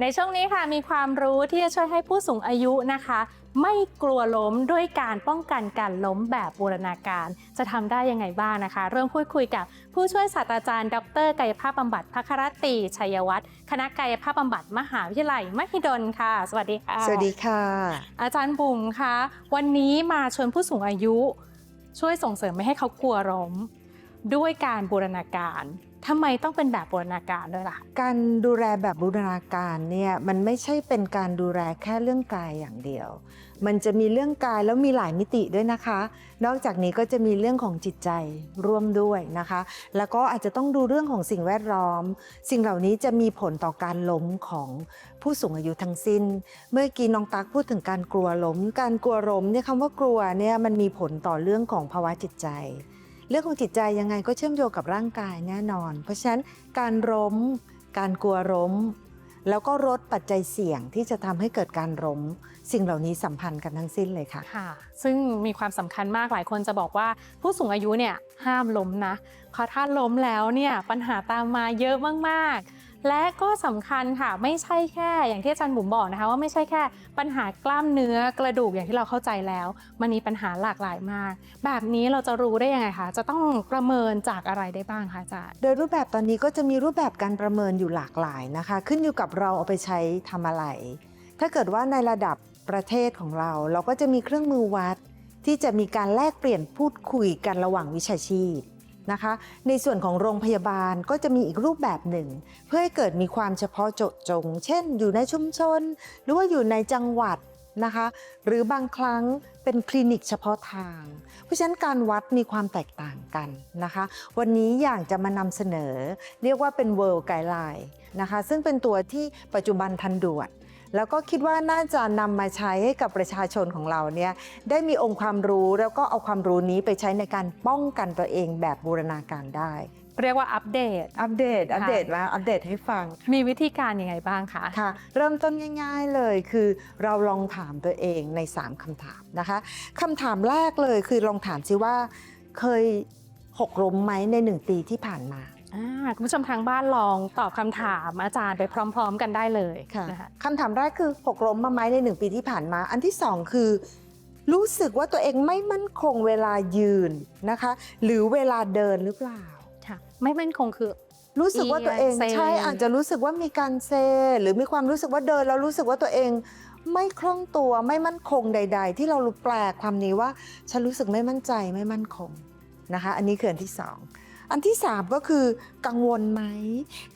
ในช่วงนี้ค่ะมีความรู้ที่จะช่วยให้ผู้สูงอายุนะคะ ไม่กลัวล้มด้วยการป้องกันการล้มแบบบูรณาการ จะทำได้ยังไงบ้างนะคะ เริ่มพูดคุยกับผู้ช่วยศาสตราจารย์ ดรกายภาพบำบัดพัครตรีชัยวัฒน์คณะกายภาพบำบัดมหาวิทยาลัยมหิดลค่ะ สวัสดีค่ะ สวัสดีค่ะ อาจารย์บุ๋มคะวันนี้มาชวนผู้สูงอายุ ช่วยส่งเสริมไม่ให้เขากลัวล้มด้วยการบูรณาการ ทำไมต้องเป็นแบบบูรณาการด้วยล่ะ การดูแลแบบบูรณาการเนี่ยมันไม่ใช่เป็นการดูแลแค่เรื่องกายอย่างเดียว มันจะมีเรื่องกายแล้วมีหลายมิติด้วยนะคะ นอกจากนี้ก็จะมีเรื่องของจิตใจร่วมด้วยนะคะ แล้วก็อาจจะต้องดูเรื่องของสิ่งแวดล้อม สิ่งเหล่านี้จะมีผลต่อการล้มของผู้สูงอายุทั้งสิ้น เมื่อกี้น้องตั๊กพูดถึงการกลัวล้ม การกลัวล้มเนี่ยคำว่ากลัวเนี่ยมันมีผลต่อเรื่องของภาวะจิตใจ เรื่องของจิตใจยังไงก็เชื่อมโยงกับร่างกายแน่นอน เพราะฉะนั้นการล้ม การกลัวล้ม แล้วก็ลดปัจจัยเสี่ยงที่จะทำให้เกิดการล้มสิ่งเหล่านี้สัมพันธ์กันทั้งสิ้นเลยค่ะค่ะ ซึ่งมีความสำคัญมากหลายคนจะบอกว่า ผู้สูงอายุเนี่ยห้ามล้มนะเพราะถ้าล้มแล้วเนี่ยปัญหาตามมาเยอะมากๆ และก็สำคัญค่ะไม่ใช่แค่ อย่างที่อาจารย์บุ๋มบอกนะคะว่าไม่ใช่แค่ปัญหากล้ามเนื้อกระดูกอย่างที่เราเข้าใจแล้ว มันมีปัญหาหลากหลายมาก แบบนี้เราจะรู้ได้ยังไงคะจะต้องประเมินจากอะไรได้บ้างคะอาจารย์โดยรูปแบบตอนนี้ก็จะมีรูปแบบการประเมินอยู่หลากหลายนะคะ ขึ้นอยู่กับเราเอาไปใช้ทำอะไร ถ้าเกิดว่าในระดับประเทศของเรา เราก็จะมีเครื่องมือวัด ที่จะมีการแลกเปลี่ยนพูดคุยกันระหว่างวิชาชีพ นะคะ ในส่วนของโรงพยาบาลก็จะมีอีกรูปแบบหนึ่ง เพื่อให้เกิดมีความเฉพาะเจาะจง เช่น อยู่ในชุมชน หรือว่าอยู่ในจังหวัดนะคะ หรือบางครั้งเป็นคลินิกเฉพาะทาง เพราะฉะนั้นการวัดมีความแตกต่างกันนะคะ วันนี้อยากจะมานำเสนอ เรียกว่าเป็น World Guideline นะคะ ซึ่งเป็นตัวที่ปัจจุบันทันด่วน แล้วก็คิดว่าน่าจะนำมาใช้ให้กับประชาชนของเราเนี่ยได้มีองค์ความรู้แล้วก็เอาความรู้นี้ไปใช้ในการป้องกันตัวเองแบบบูรณาการได้ เรียกว่าอัปเดต อัปเดตค่ะอัปเดตมาอัปเดตให้ฟัง มีวิธีการยังไงบ้างคะ ค่ะ เริ่มต้นง่ายๆเลยคือเราลองถามตัวเองใน 3คำถามนะคะคำถามแรกเลยคือลองถามซิว่าเคยหกล้มไหมในหนึ่งปีที่ผ่านมาอ่า คุณผู้ชมทางบ้านลองตอบคำถามอาจารย์ไปพร้อม ๆ กันได้เลยนะคะคำถามแรกคือหกล้มมาไหมในหนึ่งปีที่ผ่านมา อันที่สองคือ รู้สึกว่าตัวเองไม่มั่นคงเวลายืนนะคะ หรือเวลาเดินหรือเปล่าค่ะไม่มั่นคงคือ รู้สึกว่าตัวเองเอียงเซใช่อาจจะรู้สึกว่ามีการเซ หรือมีความรู้สึกว่าเดินแล้วรู้สึกว่าตัวเองไม่คล่องตัวไม่มั่นคงใด ๆ ที่เราแปลความนี้ว่า ฉันรู้สึกไม่มั่นใจไม่มั่นคงนะคะ อันนี้คืออันที่สอง อันที่สามก็คือกังวลไหม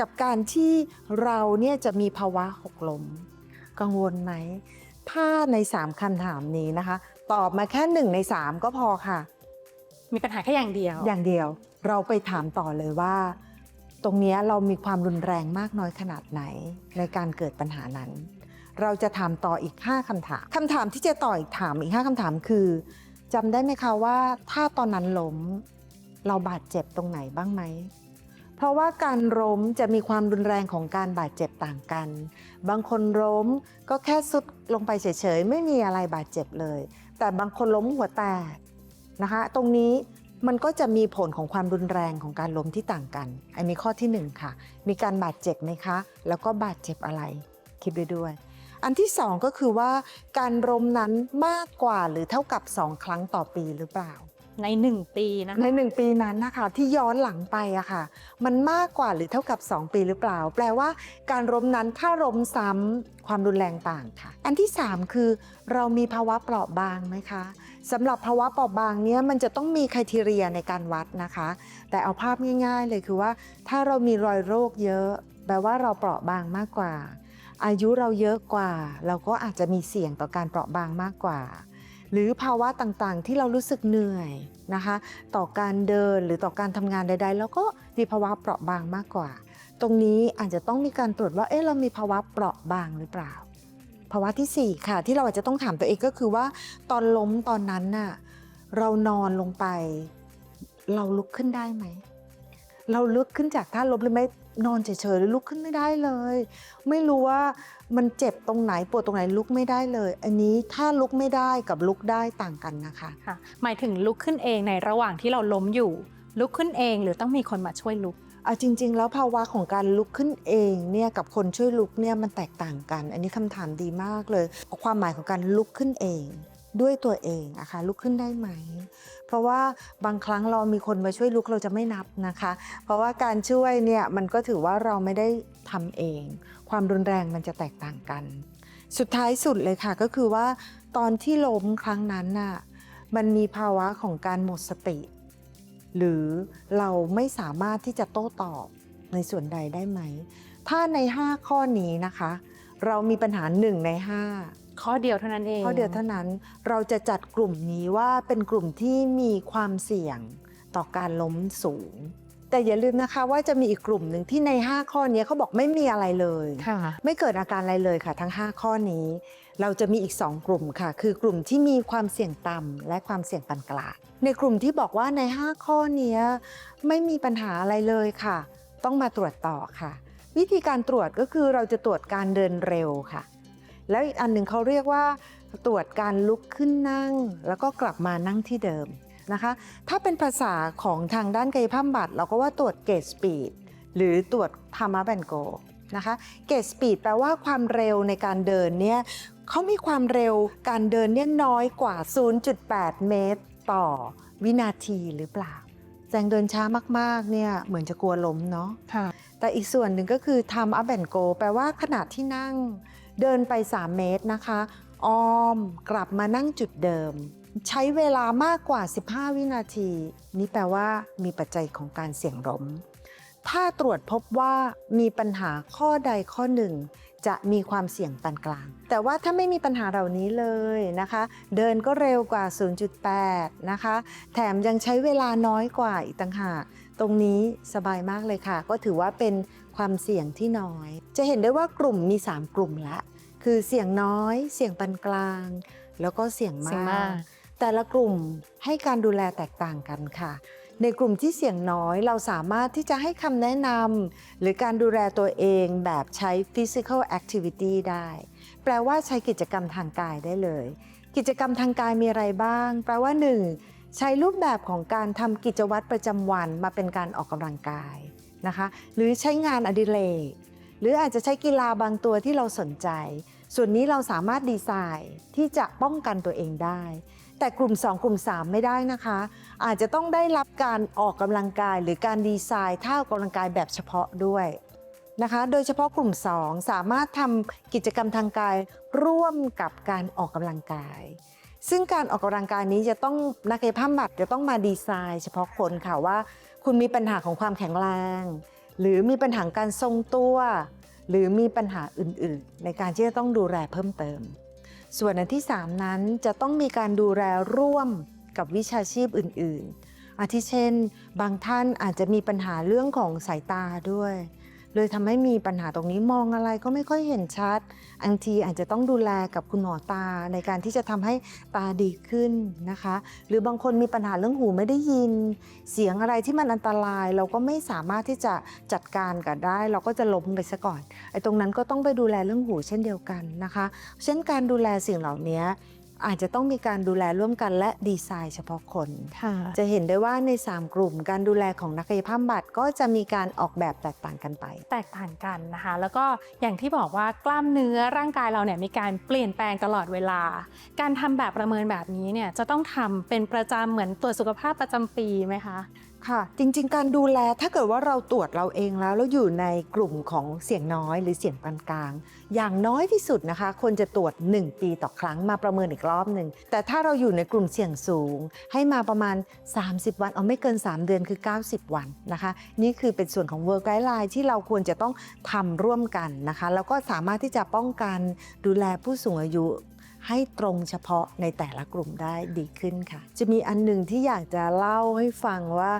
กับการที่เราเนี่ยจะมีภาวะหกล้มกังวลไหม ถ้าในสามคำถามนี้นะคะ ตอบมาแค่หนึ่งในสามก็พอค่ะ มีปัญหาแค่อย่างเดียว อย่างเดียวเราไปถามต่อเลยว่า ตรงเนี้ยเรามีความรุนแรงมากน้อยขนาดไหน ในการเกิดปัญหานั้น เราจะถามต่ออีก 5คำถามคำถามที่จะต่ออีกถามอีก 5คำถามคือจำได้ไหมคะว่าถ้าตอนนั้นล้ม เราบาดเจ็บตรงไหนบ้างไหม เพราะว่าการล้มจะมีความรุนแรงของการบาดเจ็บต่างกัน บางคนล้มก็แค่สุดลงไปเฉยๆ ไม่มีอะไรบาดเจ็บเลย แต่บางคนล้มหัวแตกนะคะ ตรงนี้มันก็จะมีผลของความรุนแรงของการล้มที่ต่างกัน อันนี้ข้อที่หนึ่งค่ะ มีการบาดเจ็บไหมคะ แล้วก็บาดเจ็บอะไร คิดไปด้วย อันที่สองก็คือว่าการล้มนั้นมากกว่าหรือเท่ากับสองครั้งต่อปีหรือเปล่า ในหนึ่งปีนะในหนึ่งปีนั้นนะคะที่ย้อนหลังไปอะค่ะ มันมากกว่าหรือเท่ากับ 2 ปีหรือเปล่า แปลว่าการล้มนั้นถ้าล้มซ้ำความรุนแรงต่างค่ะ อันที่ 3 คือ เรามีภาวะเปราะบางไหมคะสำหรับภาวะเปราะบางเนี้ยมันจะต้องมีคุณทีเรียในการวัดนะคะ แต่เอาภาพง่าย ๆ เลยคือว่า ถ้าเรามีรอยโรคเยอะ แปลว่าเราเปราะบางมากกว่า อายุเราเยอะกว่า เราก็อาจจะมีเสี่ยงต่อการเปราะบางมากกว่า หรือภาวะต่างๆ ที่เรารู้สึกเหนื่อยนะคะ ต่อการเดินหรือต่อการทำงานใด ๆ แล้วก็มีภาวะเปราะบางมากกว่า ตรงนี้อาจจะต้องมีการตรวจว่าเอ๊ะเรามีภาวะเปราะบางหรือเปล่า ภาวะที่ 4 ค่ะ ที่เราอาจจะต้องถามตัวเองก็คือว่า ตอนล้มตอนนั้นน่ะเรานอนลงไป เราลุกขึ้นได้ไหมเราลุกขึ้นจากท่าล้มหรือไม่ นอนเฉยๆหรือลุกขึ้นไม่ได้เลย ไม่รู้ว่ามันเจ็บตรงไหนปวดตรงไหนลุกไม่ได้เลย อันนี้ถ้าลุกไม่ได้กับลุกได้ต่างกันนะคะค่ะ หมายถึงลุกขึ้นเองในระหว่างที่เราล้มอยู่ ลุกขึ้นเองหรือต้องมีคนมาช่วยลุกอะจริง ๆ แล้วภาวะของการลุกขึ้นเองเนี่ยกับคนช่วยลุกเนี่ยมันแตกต่างกัน อันนี้คำถามดีมากเลยความหมายของการลุกขึ้นเอง ด้วยตัวเองอะคะลุกขึ้นได้ไหม เพราะว่าบางครั้งเรามีคนมาช่วยลุกเราจะไม่นับนะคะ เพราะว่าการช่วยเนี่ยมันก็ถือว่าเราไม่ได้ทำเอง ความรุนแรงมันจะแตกต่างกัน สุดท้ายสุดเลยค่ะก็คือว่าตอนที่ล้มครั้งนั้นน่ะมันมีภาวะของการหมดสติ หรือเราไม่สามารถที่จะโต้ตอบในส่วนใดได้ไหม ถ้าใน 5 ข้อนี้นะคะ เรามีปัญหา 1 ใน 5 ข้อเดียวเท่านั้นเองข้อเดียวเท่านั้นเราจะจัดกลุ่มนี้ว่าเป็นกลุ่มที่มีความเสี่ยงต่อการล้มสูง แต่อย่าลืมนะคะว่าจะมีอีกกลุ่มหนึ่งที่ใน 5 ข้อนี้เขาบอกไม่มีอะไรเลยค่ะไม่เกิดอาการอะไรเลยค่ะ ทั้ง 5 ข้อนี้ เราจะมีอีก 2 กลุ่มค่ะ คือกลุ่มที่มีความเสี่ยงต่ำและความเสี่ยงปานกลางในกลุ่มที่บอกว่าใน 5 ข้อเนี้ยไม่มีปัญหาอะไรเลยค่ะ ต้องมาตรวจต่อค่ะ วิธีการตรวจก็คือเราจะตรวจการเดินเร็วค่ะ แล้วอีกอันหนึ่งเขาเรียกว่า ตรวจการลุกขึ้นนั่ง แล้วก็กลับมานั่งที่เดิมนะคะ ถ้าเป็นภาษาของทางด้านกายภาพบำบัดเราก็ว่าตรวจเกจสปีดหรือตรวจธรรมะแบนโกนะคะเกจสปีดแปลว่าความเร็วในการเดินเนี่ยเขามีความเร็วการเดินเนี่ยน้อยกว่า 0.8 เมตร ต่อวินาทีหรือเปล่าแจงเดินช้ามากๆเนี่ยเหมือนจะกลัวล้มเนาะค่ะแต่อีกส่วนหนึ่งก็คือทำ up and go แปลว่าขณะที่นั่ง เดินไป 3 เมตรนะคะอ้อมกลับมานั่งจุดเดิม ใช้เวลามากกว่า 15 วินาที นี่แปลว่ามีปัจจัยของการเสี่ยงล้มถ้าตรวจพบว่ามีปัญหาข้อใดข้อหนึ่ง จะมีความเสี่ยงปานกลาง แต่ว่าถ้าไม่มีปัญหาเหล่านี้เลยนะคะ เดินก็เร็วกว่า 0.8 นะคะ แถมยังใช้เวลาน้อยกว่าอีกต่างหาก ตรงนี้สบายมากเลยค่ะ ก็ถือว่าเป็นความเสี่ยงที่น้อย จะเห็นได้ว่ากลุ่มมี 3 กลุ่มละ คือเสี่ยงน้อย เสี่ยงปานกลาง แล้วก็เสี่ยงเสี่ยงมามากกแต่ละกลุ่มให้การดูแลแตกต่างกันค่ะ ในกลุ่มที่เสี่ยงน้อยเราสามารถที่จะให้คำแนะนำหรือการดูแลตัวเองแบบใช้ physical activity ได้ แปลว่าใช้กิจกรรมทางกายได้เลย กิจกรรมทางกายมีอะไรบ้าง แปลว่า 1. ใช้รูปแบบของการทำกิจวัตรประจำวันมาเป็นการออกกำลังกายนะคะ หรือใช้งานอดิเรกหรืออาจจะใช้กีฬาบางตัวที่เราสนใจ ส่วนนี้เราสามารถดีไซน์ที่จะป้องกันตัวเองได้ แต่กลุ่ม 2 กลุ่ม 3 ไม่ได้นะคะ อาจจะต้องได้รับการออกกำลังกาย หรือการดีไซน์ท่าออกกำลังกายแบบเฉพาะด้วยนะคะ โดยเฉพาะกลุ่ม 2 สามารถทำกิจกรรมทางกายร่วมกับการออกกำลังกาย ซึ่งการออกกำลังกายนี้จะต้องนักกายภาพบำบัดจะต้องมาดีไซน์ เฉพาะคนค่ะว่า คุณมีปัญหาของความแข็งแรง หรือมีปัญหาการทรงตัว หรือมีปัญหาอื่นๆ ในการที่จะต้องดูแลเพิ่มเติม ส่วนอันที่ 3 นั้นจะต้องมีการดูแลร่วมกับวิชาชีพอื่น ๆ อาทิเช่น บางท่านอาจจะมีปัญหาเรื่องของสายตาด้วย เลยทำให้มีปัญหาตรงนี้มองอะไรก็ไม่ค่อยเห็นชัดบางทีอาจจะต้องดูแลกับคุณหมอตาในการที่จะทำให้ตาดีขึ้นนะคะ หรือบางคนมีปัญหาเรื่องหูไม่ได้ยิน เสียงอะไรที่มันอันตรายเราก็ไม่สามารถที่จะจัดการกับได้ เราก็จะล้มไปซะก่อนไอ้ตรงนั้นก็ต้องไปดูแลเรื่องหูเช่นเดียวกันนะคะ เช่นการดูแลสิ่งเหล่านี้ อาจจะต้องมีการดูแลร่วมกันและดีไซน์เฉพาะคนค่ะจะเห็นได้ว่าใน 3 กลุ่มการดูแลของนักกายภาพบำบัดก็จะมีการออกแบบแตกต่างกันไป แตกต่างกันนะคะ แล้วก็อย่างที่บอกว่ากล้ามเนื้อร่างกายเราเนี่ยมีการเปลี่ยนแปลงตลอดเวลา การทำแบบประเมินแบบนี้เนี่ยจะต้องทำเป็นประจำเหมือนตรวจสุขภาพประจำปีไหมคะค่ะ จริง ๆ การดูแลถ้าเกิดว่าเราตรวจเราเองแล้ว แล้วอยู่ในกลุ่มของเสี่ยงน้อยหรือเสี่ยงปานกลาง อย่างน้อยที่สุดนะคะควรจะตรวจ 1 ปีต่อครั้งมาประเมินอีกรอบหนึ่งแต่ถ้าเราอยู่ในกลุ่มเสี่ยงสูง ให้มาประมาณ 30 วันเอาไม่เกิน 3 เดือนคือ 90 วันนะคะ นี่คือเป็นส่วนของ Work Guideline ที่เราควรจะต้องทำร่วมกันนะคะ แล้วก็สามารถที่จะป้องกันดูแลผู้สูงอายุ ให้ตรงเฉพาะในแต่ละกลุ่มได้ดีขึ้นค่ะ จะมีอันหนึ่งที่อยากจะเล่าให้ฟังว่า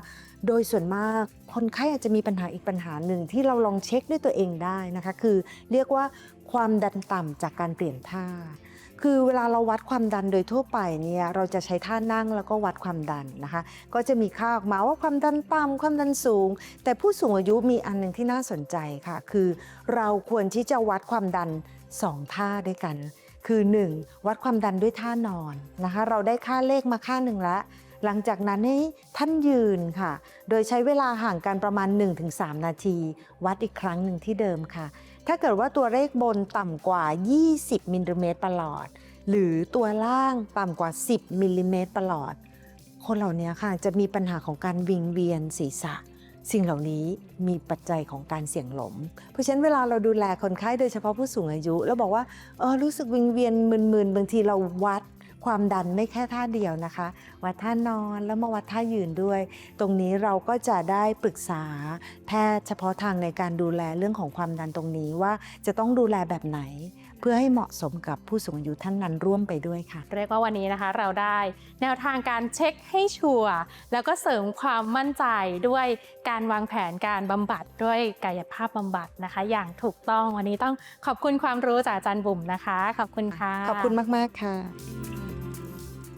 โดยส่วนมากคนไข้อาจจะมีปัญหาอีกปัญหาหนึ่งที่เราลองเช็คด้วยตัวเองได้นะคะ คือเรียกว่าความดันต่ำจากการเปลี่ยนท่า คือเวลาเราวัดความดันโดยทั่วไปเนี่ยเราจะใช้ท่านั่งแล้วก็วัดความดันนะคะ ก็จะมีค่าออกมาว่าความดันต่ำความดันสูง แต่ผู้สูงอายุมีอันหนึ่งที่น่าสนใจค่ะ คือ เราควรที่จะวัดความดันสองท่าด้วยกัน คือ 1. วัดความดันด้วยท่านอนนะคะ เราได้ค่าเลขมาค่าหนึ่งละหลังจากนั้นให้ท่านยืนค่ะ โดยใช้เวลาห่างกันประมาณ 1-3 นาที วัดอีกครั้งหนึ่งที่เดิมค่ะ ถ้าเกิดว่าตัวเลขบนต่ำกว่า 20มิลลิเมตรประหลอด หรือตัวล่างต่ำกว่า 10มิลลิเมตรประหลอด คนเหล่านี้ค่ะจะมีปัญหาของการวิงเวียนศีรษะ สิ่งเหล่านี้มีปัจจัยของการเสี่ยงหลม เพราะฉะนั้นเวลาเราดูแลคนไข้โดยเฉพาะผู้สูงอายุ แล้วบอกว่าเออรู้สึกวิงเวียนมึนๆบางทีเราวัด ความดันไม่แค่ท่าเดียวนะคะ วัดท่านอนแล้วมาวัดท่ายืนด้วย ตรงนี้เราก็จะได้ปรึกษาแพทย์เฉพาะทางในการดูแลเรื่องของความดันตรงนี้ว่าจะต้องดูแลแบบไหน เพื่อให้เหมาะสมกับผู้สูงอายุท่านนั้นร่วมไปด้วยค่ะ เรียกว่าวันนี้นะคะเราได้แนวทางการเช็คให้ชัวร์แล้วก็เสริมความมั่นใจด้วยการวางแผนการบำบัดด้วยกายภาพบำบัดนะคะ อย่างถูกต้องวันนี้ต้องขอบคุณความรู้จากอาจารย์บุ๋มนะคะ ขอบคุณค่ะ ขอบคุณมาก ๆ ค่ะ